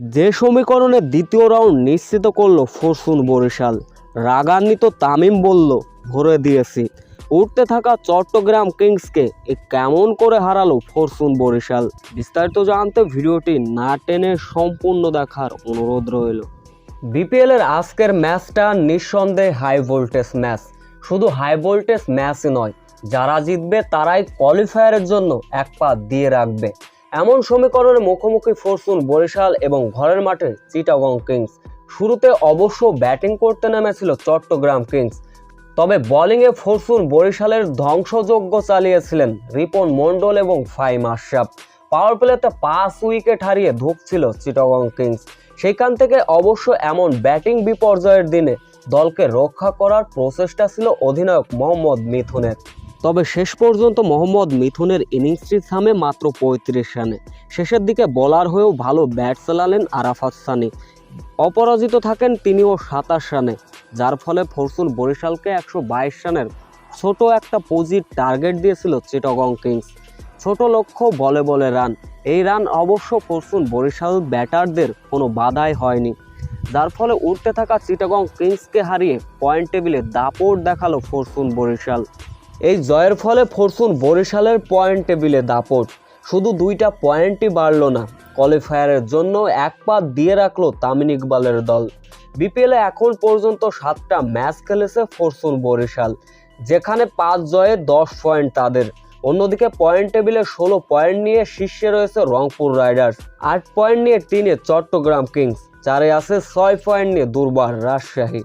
যে সমীকরণে দ্বিতীয় রাউন্ড নিশ্চিত করল ফরচুন বরিশাল, রাগান্বিত তামিম বলল, ভরে দিয়েছি। উঠতে থাকা চট্টগ্রাম কিংসকে এ কেমন করে হারালো ফরসুন বরিশাল? বিস্তারিত জানতে ভিডিওটি না টেনে সম্পূর্ণ দেখার অনুরোধ রইল। বিপিএল এর আজকের ম্যাচটা নিঃসন্দেহে হাই ভোল্টেজ ম্যাচ। শুধু হাই ভোল্টেজ ম্যাচই নয়, যারা জিতবে তারাই কোয়ালিফায়ারের জন্য এক পা দিয়ে রাখবে। এমন সমীকরণে মুখোমুখি ফরচুন বরিশাল এবং ঘরের মাঠে চিটাগং কিংস। শুরুতে অবশ্য ব্যাটিং করতে নেমেছিল চট্টগ্রাম কিংস। তবে বোলিংয়ে ফরচুন বরিশালের ধ্বংসযজ্ঞ চালিয়েছিলেন রিপন মণ্ডল এবং ফাইম আশরাফ। পাওয়ার প্লেতে পাঁচ উইকেট হারিয়ে ধুঁকছিল চিটাগং কিংস। সেখান থেকে অবশ্য এমন ব্যাটিং বিপর্যয়ের দিনে দলকে রক্ষা করার প্রচেষ্টা ছিল অধিনায়ক মোহাম্মদ মিথুনের। তবে শেষ পর্যন্ত মোহাম্মদ মিথুনের ইনিংসটি থামে মাত্র পঁয়ত্রিশ রানে। শেষের দিকে বলার হয়েও ভালো ব্যাট চালালেন আরাফাত সানি। অপরাজিত থাকেন তিনিও সাতাশ রানে, যার ফলে ফরচুন বরিশালকে একশো বাইশ রানের ছোট একটা পুঁজির টার্গেট দিয়েছিল চিটাগং কিংস। ছোট লক্ষ্য বলে বলে রান। এই রান অবশ্য ফরচুন বরিশাল ব্যাটারদের কোনো বাধাই হয়নি। যার ফলে উঠতে থাকা চিটাগং কিংসকে হারিয়ে পয়েন্ট টেবিলে দাপট দেখাল ফরচুন বরিশাল। এই জয়ের ফলে ফরচুন বরিশালের পয়েন্ট টেবিলে দাপট। শুধু দুইটা পয়েন্টই বাড়লো না কোয়ালিফায়ারের জন্য এক পা দিয়ে রাখল তামিন ইকবালের দল। বিপিএলে এখন পর্যন্ত সাতটা ম্যাচ খেলেছে ফরচুন বরিশাল, যেখানে পাঁচ জয়ে দশ পয়েন্ট তাদের। অন্যদিকে পয়েন্ট টেবিলে ষোলো পয়েন্ট নিয়ে শীর্ষে রয়েছে রংপুর রাইডার্স, আট পয়েন্ট নিয়ে তিনে চট্টগ্রাম কিংস, চারে আছে ছয় পয়েন্ট নিয়ে দুর্বার রাজশাহী।